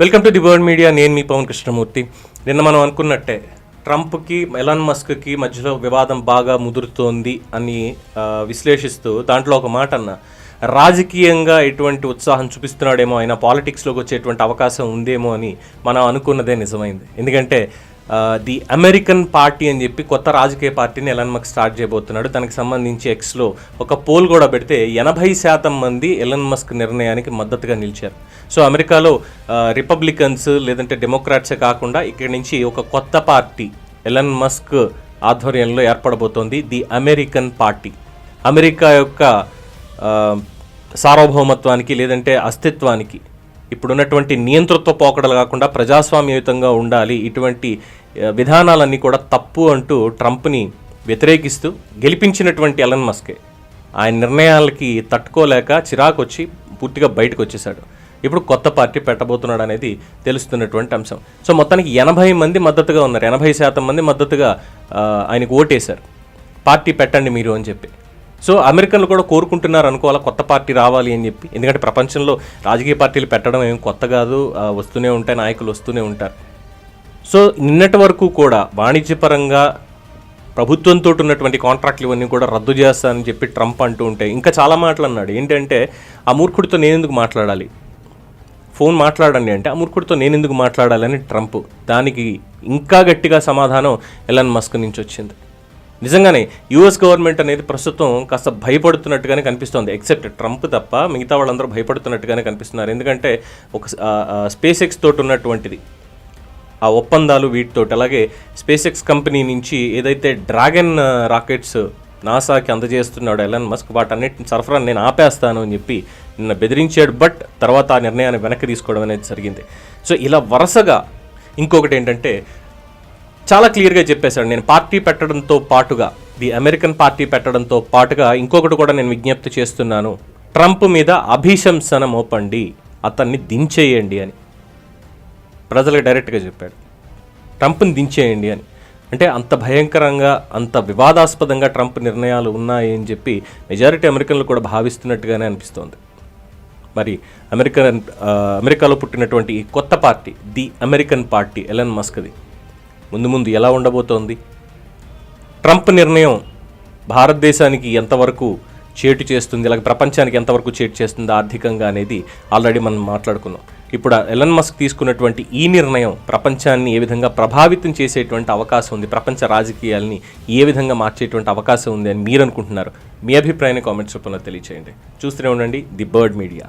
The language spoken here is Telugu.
Welcome to the world media నేను మీ పవన్ కృష్ణమూర్తి. నిన్న మనం అనుకున్నట్టే ట్రంప్కి ఎలాన్ మస్క్కి మధ్యలో వివాదం బాగా ముదురుతోంది అని విశ్లేషిస్తూ దాంట్లో ఒక మాట అన్న. రాజకీయంగా ఎటువంటి ఉత్సాహం చూపిస్తున్నాడేమో ఆయన పాలిటిక్స్లోకి వచ్చేటువంటి అవకాశం ఉందేమో అని మనం అనుకున్నదే నిజమైంది. ఎందుకంటే ది అమెరికన్ పార్టీ అని చెప్పి కొత్త రాజకీయ పార్టీని ఎలన్ మస్క్ స్టార్ట్ చేయబోతున్నాడు. దానికి సంబంధించి ఎక్స్లో ఒక పోల్ కూడా పెడితే ఎనభై శాతం మంది ఎలన్ మస్క్ నిర్ణయానికి మద్దతుగా నిలిచారు. సో అమెరికాలో రిపబ్లికన్స్ లేదంటే డెమోక్రాట్సే కాకుండా ఇక్కడి నుంచి ఒక కొత్త పార్టీ ఎలన్ మస్క్ ఆధ్వర్యంలో ఏర్పడబోతోంది. The American party. అమెరికా యొక్క సార్వభౌమత్వానికి లేదంటే అస్తిత్వానికి ఇప్పుడున్నటువంటి నియంతృత్వ పోకడలు కాకుండా ప్రజాస్వామ్యయుతంగా ఉండాలి. ఇటువంటి విధానాలన్నీ కూడా తప్పు అంటూ ట్రంప్ని వ్యతిరేకిస్తూ గెలిపించినటువంటి ఎలన్ మస్కే. ఆయన నిర్ణయాలకి తట్టుకోలేక చిరాకు వచ్చి పూర్తిగా బయటకు వచ్చేసాడు ఇప్పుడు కొత్త పార్టీ పెట్టబోతున్నాడు అనేది తెలుస్తున్నటువంటి అంశం. సో మొత్తానికి ఎనభై మంది మద్దతుగా ఉన్నారు. ఎనభై శాతం మంది మద్దతుగా ఆయనకు ఓటేశారు. పార్టీ పెట్టండి మీరు అని చెప్పి. సో అమెరికన్లు కూడా కోరుకుంటున్నారు అనుకోవాలా కొత్త పార్టీ రావాలి అని చెప్పి. ఎందుకంటే ప్రపంచంలో రాజకీయ పార్టీలు పెట్టడం ఏం కొత్త కాదు వస్తూనే ఉంటాయి నాయకులు వస్తూనే ఉంటారు. సో నిన్నటి వరకు కూడా వాణిజ్యపరంగా ప్రభుత్వంతో ఉన్నటువంటి కాంట్రాక్ట్లు ఇవన్నీ కూడా రద్దు చేస్తానని చెప్పి ట్రంప్ అంటూ ఉంటే ఇంకా చాలా మాటలు అన్నాడు. ఏంటంటే ఆ మూర్ఖుడితో నేను ఎందుకు మాట్లాడాలి? ఫోన్ మాట్లాడండి అంటే ఆ మూర్ఖుడితో నేను ఎందుకు మాట్లాడాలని ట్రంప్. దానికి ఇంకా గట్టిగా సమాధానం ఎలన్ మస్క్ నుంచి వచ్చింది. నిజంగానే యుఎస్ గవర్నమెంట్ అనేది ప్రస్తుతం కాస్త భయపడుతున్నట్టుగానే కనిపిస్తోంది. ఎక్సెప్ట్ ట్రంప్ తప్ప మిగతా వాళ్ళందరూ భయపడుతున్నట్టుగానే కనిపిస్తున్నారు. ఎందుకంటే ఒక స్పేస్ ఎక్స్ తోటి ఉన్నటువంటిది. ఆ ఒప్పందాలు వీటితోటి. అలాగే స్పేస్ ఎక్స్ కంపెనీ నుంచి ఏదైతే డ్రాగన్ రాకెట్స్ నాసాకి అందజేస్తున్నాడు ఎలన్ మస్క్ వాటన్నిటిని సరఫరా నేను ఆపేస్తాను అని చెప్పి నిన్న బెదిరించాడు. బట్ తర్వాత ఆ నిర్ణయాన్ని వెనక్కి తీసుకోవడం అనేది జరిగింది. సో ఇలా వరుసగా ఇంకొకటి ఏంటంటే చాలా క్లియర్గా చెప్పేశాడు. నేను పార్టీ పెట్టడంతో పాటుగా ది అమెరికన్ పార్టీ పెట్టడంతో పాటుగా ఇంకొకటి కూడా నేను విజ్ఞప్తి చేస్తున్నాను. ట్రంప్ మీద అభిశంసన మోపండి అతన్ని దించేయండి అని. ప్రజలకు డైరెక్ట్గా చెప్పాడు. ట్రంప్ని దించేయండి అని. అంటే అంత భయంకరంగా అంత వివాదాస్పదంగా ట్రంప్ నిర్ణయాలు ఉన్నాయి అని చెప్పి మెజారిటీ అమెరికన్లు కూడా భావిస్తున్నట్టుగానే అనిపిస్తోంది. మరి అమెరికన్ అమెరికాలో పుట్టినటువంటి ఈ కొత్త party the American party Elon మస్క్ది ముందు ముందు ఎలా ఉండబోతోంది? ట్రంప్ నిర్ణయం భారతదేశానికి ఎంతవరకు చేటు చేస్తుంది అలాగే ప్రపంచానికి ఎంతవరకు చేటు చేస్తుంది ఆర్థికంగా అనేది ఆల్రెడీ మనం మాట్లాడుకున్నాం. ఇప్పుడు ఎలన్ మస్క్ తీసుకున్నటువంటి ఈ నిర్ణయం ప్రపంచాన్ని ఏ విధంగా ప్రభావితం చేసేటువంటి అవకాశం ఉంది ప్రపంచ రాజకీయాల్ని ఏ విధంగా మార్చేటువంటి అవకాశం ఉంది అని మీరు అనుకుంటున్నారు? మీ అభిప్రాయాన్ని కామెంట్స్ రూపంలో తెలియచేయండి. చూస్తూనే ఉండండి ది బర్డ్ మీడియా.